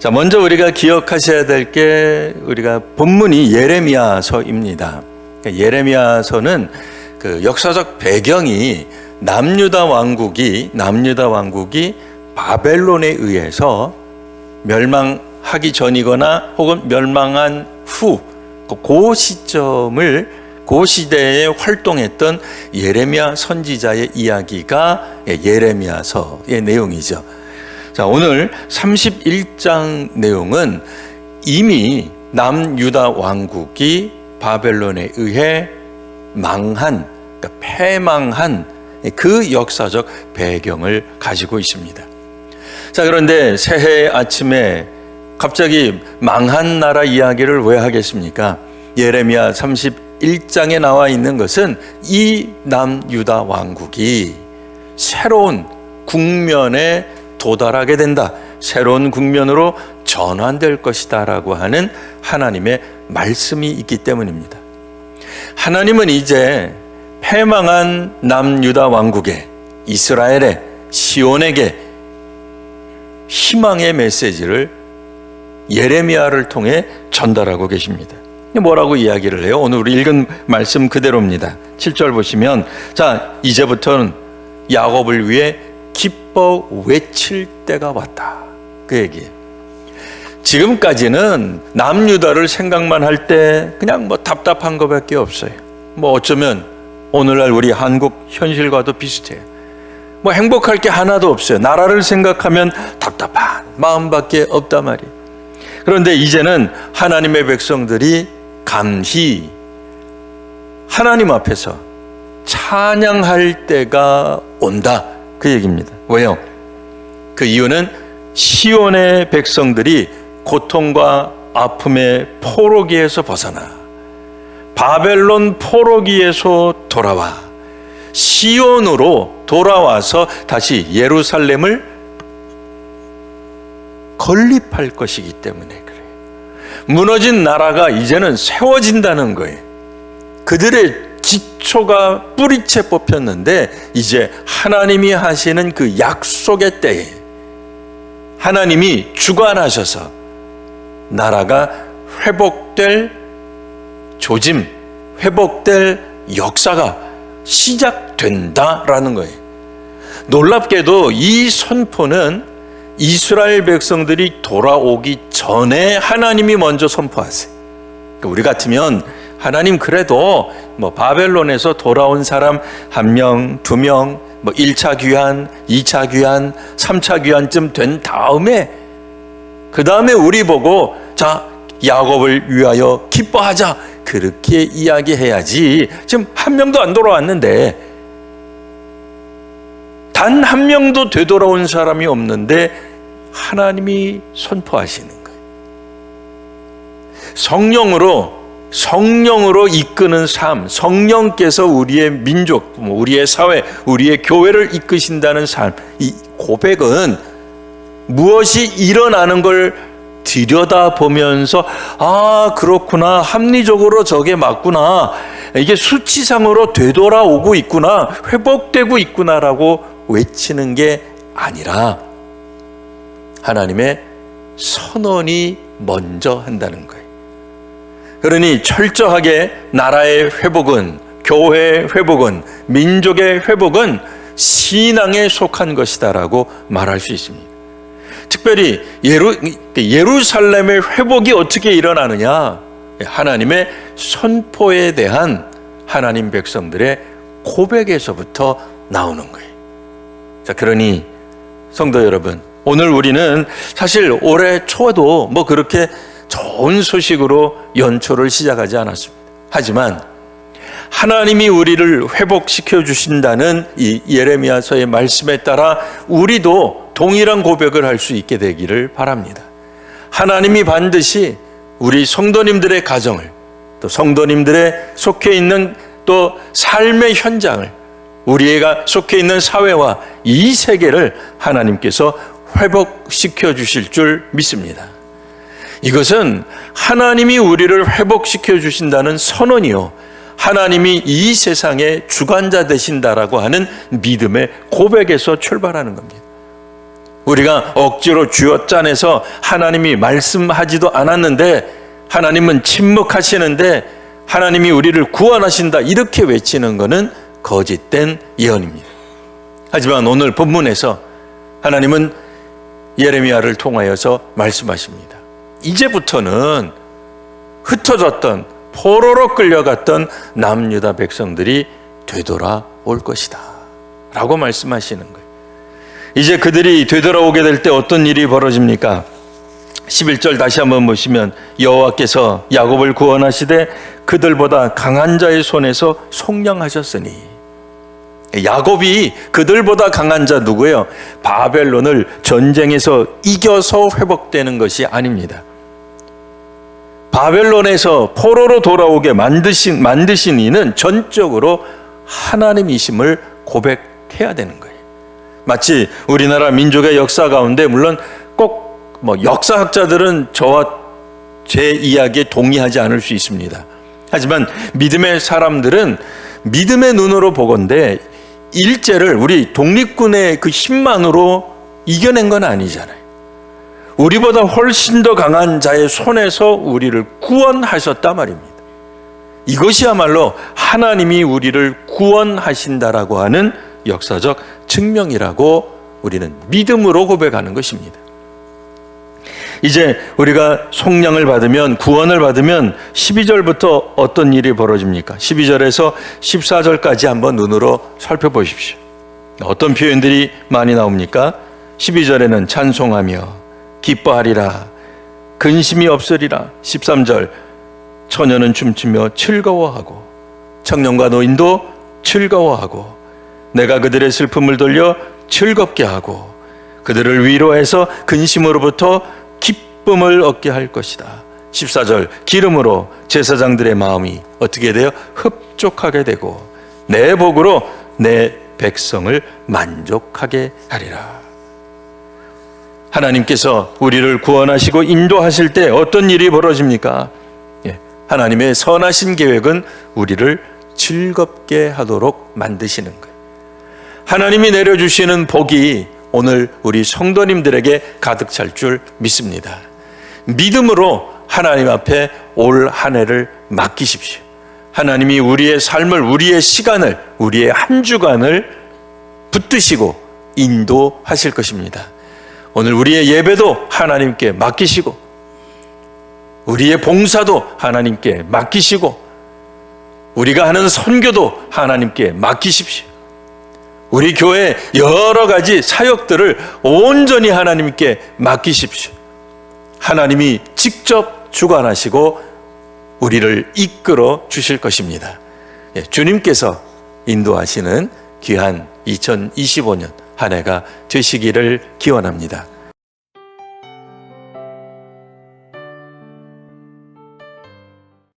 자, 먼저 우리가 기억하셔야 될 게 우리가 본문이 예레미야서입니다. 그러니까 예레미야서는 그 역사적 배경이 남유다 왕국이 남유다 왕국이 바벨론에 의해서 멸망하기 전이거나 혹은 멸망한 후 그 시점을 그 시대에 활동했던 예레미야 선지자의 이야기가 예레미야서의 내용이죠. 자, 오늘 31장 내용은 이미 남유다 왕국이 바벨론에 의해 망한, 그러니까 패망한 그 역사적 배경을 가지고 있습니다. 자, 그런데 새해 아침에 갑자기 망한 나라 이야기를 왜 하겠습니까? 예레미야 31장에 나와 있는 것은 이 남유다 왕국이 새로운 국면에 도달하게 된다. 새로운 국면으로 전환될 것이다 라고 하는 하나님의 말씀이 있기 때문입니다. 하나님은 이제 패망한 남유다 왕국에 이스라엘의 시온에게 희망의 메시지를 예레미야를 통해 전달하고 계십니다. 뭐라고 이야기를 해요? 오늘 우리 읽은 말씀 그대로입니다. 7절 보시면 자, 이제부터는 야곱을 위해 기뻐 외칠 때가 왔다. 그 얘기예요. 지금까지는 남유다를 생각만 할 때 그냥 뭐 답답한 것밖에 없어요. 뭐 어쩌면 오늘날 우리 한국 현실과도 비슷해요. 뭐 행복할 게 하나도 없어요. 나라를 생각하면 답답한 마음밖에 없단 말이에요. 그런데 이제는 하나님의 백성들이 감히 하나님 앞에서 찬양할 때가 온다. 그 얘기입니다. 왜요? 그 이유는 시온의 백성들이 고통과 아픔의 포로기에서 벗어나 바벨론 포로기에서 돌아와 시온으로 돌아와서 다시 예루살렘을 건립할 것이기 때문에 그래요. 무너진 나라가 이제는 세워진다는 거예요. 그들의 기초가 뿌리채 뽑혔는데 이제 하나님이 하시는 그 약속의 때에 하나님이 주관하셔서 나라가 회복될 조짐, 회복될 역사가 시작된다라는 거예요. 놀랍게도 이 선포는 이스라엘 백성들이 돌아오기 전에 하나님이 먼저 선포하세요. 그러니까 우리 같으면 하나님 그래도 뭐 바벨론에서 돌아온 사람 한 명, 두 명, 뭐 1차 귀환, 2차 귀환, 3차 귀환쯤 된 다음에 그 다음에 우리 보고 자 야곱을 위하여 기뻐하자 그렇게 이야기해야지 지금 한 명도 안 돌아왔는데 단 한 명도 되돌아온 사람이 없는데 하나님이 선포하시는 거예요. 성령으로 성령으로 이끄는 삶, 성령께서 우리의 민족, 우리의 사회, 우리의 교회를 이끄신다는 삶, 이 고백은 무엇이 일어나는 걸 들여다 보면서 아 그렇구나. 합리적으로 저게 맞구나. 이게 수치상으로 되돌아오고 있구나. 회복되고 있구나라고 외치는 게 아니라 하나님의 선언이 먼저 한다는 거예요. 그러니 철저하게 나라의 회복은 교회의 회복은 민족의 회복은 신앙에 속한 것이다라고 말할 수 있습니다. 특별히 예루, 예루살렘의 회복이 어떻게 일어나느냐? 하나님의 선포에 대한 하나님 백성들의 고백에서부터 나오는 거예요. 자, 그러니 성도 여러분, 오늘 우리는 사실 올해 초도 뭐 그렇게 좋은 소식으로 연초를 시작하지 않았습니다. 하지만 하나님이 우리를 회복시켜 주신다는 이 예레미야서의 말씀에 따라 우리도 동일한 고백을 할 수 있게 되기를 바랍니다. 하나님이 반드시 우리 성도님들의 가정을 또 성도님들의 속해 있는 또 삶의 현장을 우리가 속해 있는 사회와 이 세계를 하나님께서 회복시켜 주실 줄 믿습니다. 이것은 하나님이 우리를 회복시켜 주신다는 선언이요. 하나님이 이 세상의 주관자 되신다라고 하는 믿음의 고백에서 출발하는 겁니다. 우리가 억지로 쥐어 짜내서 하나님이 말씀하지도 않았는데 하나님은 침묵하시는데 하나님이 우리를 구원하신다 이렇게 외치는 것은 거짓된 예언입니다. 하지만 오늘 본문에서 하나님은 예레미야를 통하여서 말씀하십니다. 이제부터는 흩어졌던 포로로 끌려갔던 남유다 백성들이 되돌아올 것이다. 라고 말씀하시는 거예요. 이제 그들이 되돌아오게 될 때 어떤 일이 벌어집니까? 11절 다시 한번 보시면 여호와께서 야곱을 구원하시되 그들보다 강한 자의 손에서 속량하셨으니 야곱이 그들보다 강한 자 누구예요? 바벨론을 전쟁에서 이겨서 회복되는 것이 아닙니다. 바벨론에서 포로로 돌아오게 만드신 만드신 이는 전적으로 하나님이심을 고백해야 되는 거예요. 마치 우리나라 민족의 역사 가운데 물론 꼭 뭐 역사학자들은 저와 제 이야기에 동의하지 않을 수 있습니다. 하지만 믿음의 사람들은 믿음의 눈으로 보건대 일제를 우리 독립군의 그 힘만으로 이겨낸 건 아니잖아요. 우리보다 훨씬 더 강한 자의 손에서 우리를 구원하셨단 말입니다. 이것이야말로 하나님이 우리를 구원하신다라고 하는 역사적 증명이라고 우리는 믿음으로 고백하는 것입니다. 이제 우리가 속량을 받으면 구원을 받으면 12절부터 어떤 일이 벌어집니까? 12절에서 14절까지 한번 눈으로 살펴보십시오. 어떤 표현들이 많이 나옵니까? 12절에는 찬송하며 기뻐하리라 근심이 없으리라 13절 처녀는 춤추며 즐거워하고 청년과 노인도 즐거워하고 내가 그들의 슬픔을 돌려 즐겁게 하고 그들을 위로해서 근심으로부터 기쁨을 얻게 할 것이다. 14절 기름으로 제사장들의 마음이 어떻게 돼요? 흡족하게 되고 내 복으로 내 백성을 만족하게 하리라. 하나님께서 우리를 구원하시고 인도하실 때 어떤 일이 벌어집니까? 예, 하나님의 선하신 계획은 우리를 즐겁게 하도록 만드시는 거예요. 하나님이 내려주시는 복이 오늘 우리 성도님들에게 가득 찰 줄 믿습니다. 믿음으로 하나님 앞에 올 한 해를 맡기십시오. 하나님이 우리의 삶을, 우리의 시간을, 우리의 한 주간을 붙드시고 인도하실 것입니다. 오늘 우리의 예배도 하나님께 맡기시고, 우리의 봉사도 하나님께 맡기시고, 우리가 하는 선교도 하나님께 맡기십시오. 우리 교회 여러 가지 사역들을 온전히 하나님께 맡기십시오. 하나님이 직접 주관하시고 우리를 이끌어 주실 것입니다. 예, 주님께서 인도하시는 귀한 2025년 한 해가 되시기를 기원합니다.